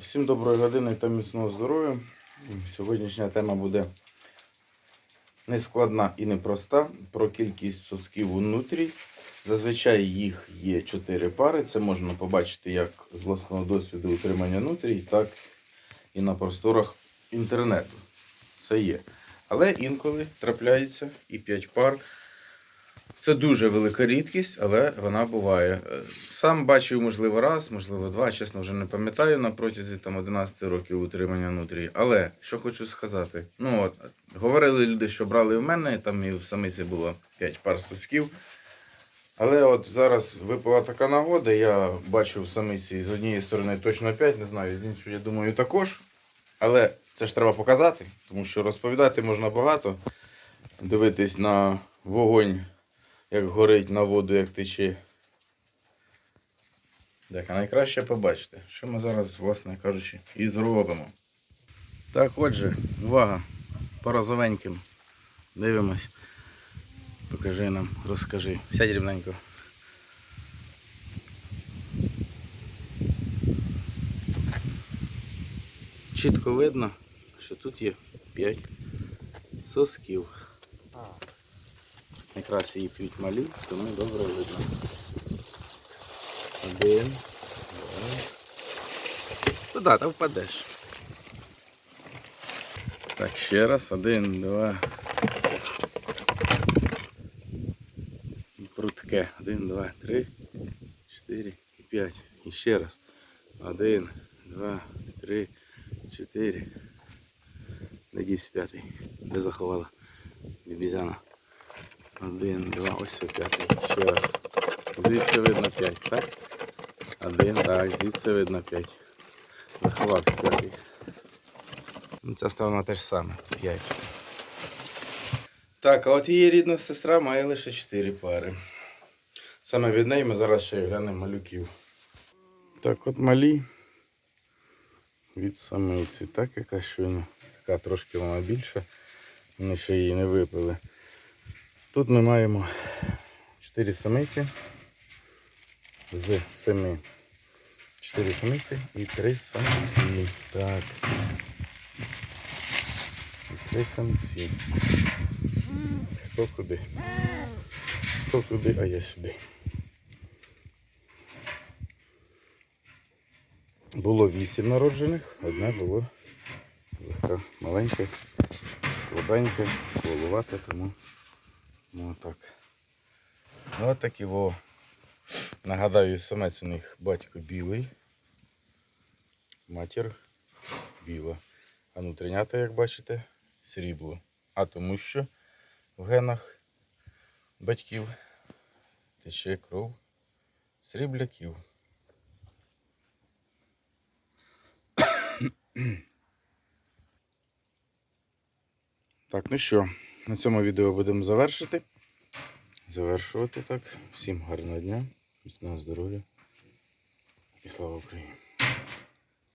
Всім доброї години та міцного здоров'я. Сьогоднішня тема буде нескладна і непроста про кількість сосків у нутрі. Зазвичай їх є 4 пари. Це можна побачити як з власного досвіду утримання нутрій, так і на просторах інтернету. Це є. Але інколи трапляється і 5 пар. Це дуже велика рідкість, але вона буває. Сам бачив, можливо, раз, можливо, два, чесно, вже не пам'ятаю на протязі там 11 років утримання внутрі. Але що хочу сказати, ну от говорили люди, що брали в мене, там і в самиці було 5 пар сосків. Але от зараз випала така нагода, я бачу в самиці з однієї сторони точно 5, не знаю, з іншої, я думаю, також. Але це ж треба показати, тому що розповідати можна багато, дивитись на вогонь як горить на воду, як тече. Так, а найкраще побачите, що ми зараз, власне кажучи, і зробимо. Так, отже, увага, по розовеньким. Дивимось. Покажи нам, розкажи. Сядь рівненько. Чітко видно, що тут є 5 сосків. Якраз її п'ють малі, тому добре видно. Один. Два. Туди, та впадеш. Так, ще раз. Один, два. Прутке. Один, два, три, чотири і п'ять. І ще раз. Один, два, три, чотири. Надіюсь, п'ятий. Де заховала бібізяна? Один, два, ось п'ятий. Ще раз. Звідси видно 5, так? Один, так, звідси видно 5. Заховався п'ятий. Ну, Ця сторона теж саме. 5. Так, а от її рідна сестра має лише 4 пари. Саме від неї ми зараз ще глянемо малюків. Так, от малі від самиці. Так, яка щойно. Така трошки вона більша. Вони ще її не випили. Тут ми маємо 4 самиці з 7. 4 самиці і 3 самці. Так. І 3 самці. Хто куди? Хто куди, а я сюди. Було 8 народжених, одне було легка, маленьке, слабеньке, головате, тому Ну так. Ну от такі во. Нагадаю, самець у них батько білий. Матір біла. А внутрінята, як бачите, срібло. А тому що в генах батьків тече кров срібляків. Так, ну що, на цьому відео будемо завершити. Завершувати так. Всім гарного дня, міцного здоров'я і слава Україні!